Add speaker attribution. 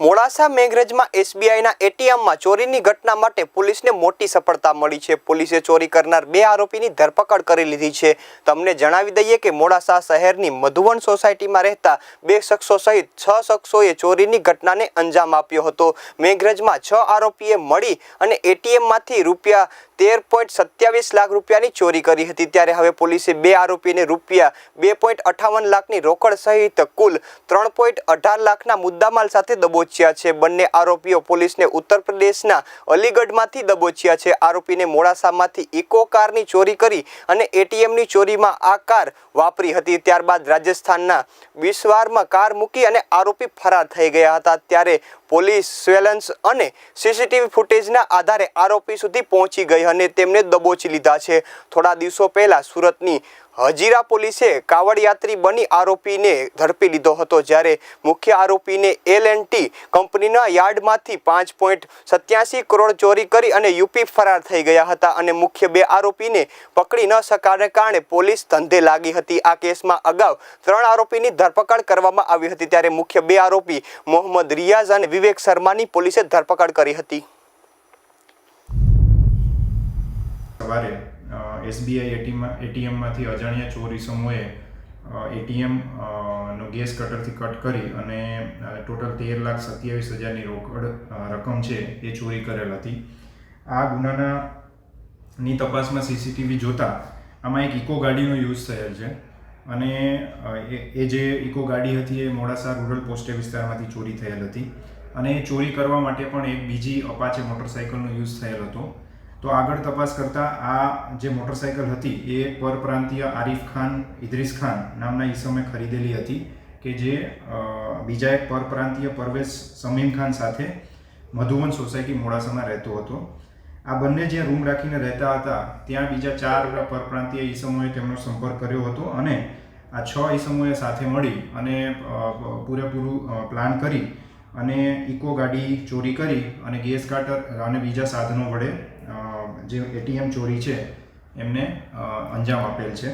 Speaker 1: મોડાસા મેઘરજમાં એસબીઆઈના એટીએમમાં ચોરીની ઘટના માટે પોલીસને મોટી સફળતા મળી છે. પોલીસે ચોરી કરનાર બે આરોપીની ધરપકડ કરી લીધી છે. તમને જણાવી દઈએ કે મોડાસા શહેરની મધુવન સોસાયટીમાં રહેતા બે શખ્સો સહિત છ શખ્સોએ ચોરીની ઘટનાને અંજામ આપ્યો હતો. મેઘરજમાં છ આરોપીએ મળી અને એટીએમમાંથી રૂપિયા તેર પોઈન્ટ સત્યાવીસ લાખ રૂપિયાની ચોરી કરી હતી. ત્યારે હવે પોલીસે બે આરોપીને રૂપિયા બે પોઈન્ટ અઠાવન લાખની રોકડ સહિત કુલ ત્રણ પોઈન્ટ અઢાર લાખના મુદ્દામાલ સાથે દબોચ્યા છે. બંને આરોપીઓ પોલીસને ઉત્તર પ્રદેશના અલીગઢમાંથી દબોચ્યા છે. આરોપીને મોડાસામાંથી ઇકો કારની ચોરી કરી અને એટીએમની ચોરીમાં આ કાર વાપરી હતી. ત્યારબાદ રાજસ્થાનના બિસ્વારમાં કાર મૂકી અને આરોપી ફરાર થઈ ગયા હતા. ત્યારે પોલીસ સ્વેલન્સ અને સીસીટીવી ફૂટેજના આધારે આરોપી સુધી પહોંચી ગઈ અને તેમને દબોચી લીધા છે. થોડા દિવસો પહેલા સુરતની હજીરા પોલીસે કાવડયાત્રી બની આરોપીને ઝડપી લીધો હતો જ્યારે મુખ્ય આરોપીને એલ એન્ડ ટી કંપનીના યાર્ડમાંથી પાંચ પોઈન્ટ સત્યાસી કરોડ ચોરી કરી અને યુપી ફરાર થઈ ગયા હતા અને મુખ્ય બે આરોપીને પકડી ન શકાને કારણે પોલીસ ધંધે લાગી હતી. આ કેસમાં અગાઉ ત્રણ આરોપીની ધરપકડ કરવામાં આવી હતી ત્યારે મુખ્ય બે આરોપી મોહમ્મદ રિયાઝ અને વિવેક શર્માની પોલીસે ધરપકડ કરી હતી.
Speaker 2: સવારે એસબીઆઈ એટીમાં એટીએમમાંથી અજાણ્યા ચોર ઇસમોએ એટીએમ નો ગેસ કટરથી કટ કરી અને ટોટલ તેર લાખ સત્યાવીસ હજારની રોકડ રકમ છે એ ચોરી કરેલ હતી. આ ગુનાના ની તપાસમાં સીસીટીવી જોતા આમાં એક ઇકો ગાડીનો યુઝ થયેલ છે અને એ જે ઇકો ગાડી હતી એ મોડાસા રૂરલ પોસ્ટે વિસ્તારમાંથી ચોરી થયેલ હતી અને એ ચોરી કરવા માટે પણ એક બીજી અપાચે મોટરસાઇકલનો યુઝ થયેલ હતો. તો આગળ તપાસ કરતાં આ જે મોટરસાઇકલ હતી એ પરપ્રાંતીય આરિફ ખાન, ઇદ્રીસ ખાન નામના ઈસમે ખરીદેલી હતી કે જે બીજા એક પરપ્રાંતીય પરવેશ સમીમ ખાન સાથે મધુવન સોસાયટી મોડાસામાં રહેતો હતો. આ બંને જ્યાં રૂમ રાખીને રહેતા હતા, ત્યાં બીજા ચાર પરપ્રાંતીય ઈસમોએ તેમનો સંપર્ક કર્યો હતો અને આ છ ઈસમોએ સાથે મળી અને પૂરેપૂરું પ્લાન કરી અને ઇકો ગાડી ચોરી કરી અને ગેસ કાટર અને બીજા સાધનો વડે જે એટીએમ ચોરી છે, એમને અંજામ આપેલ છે.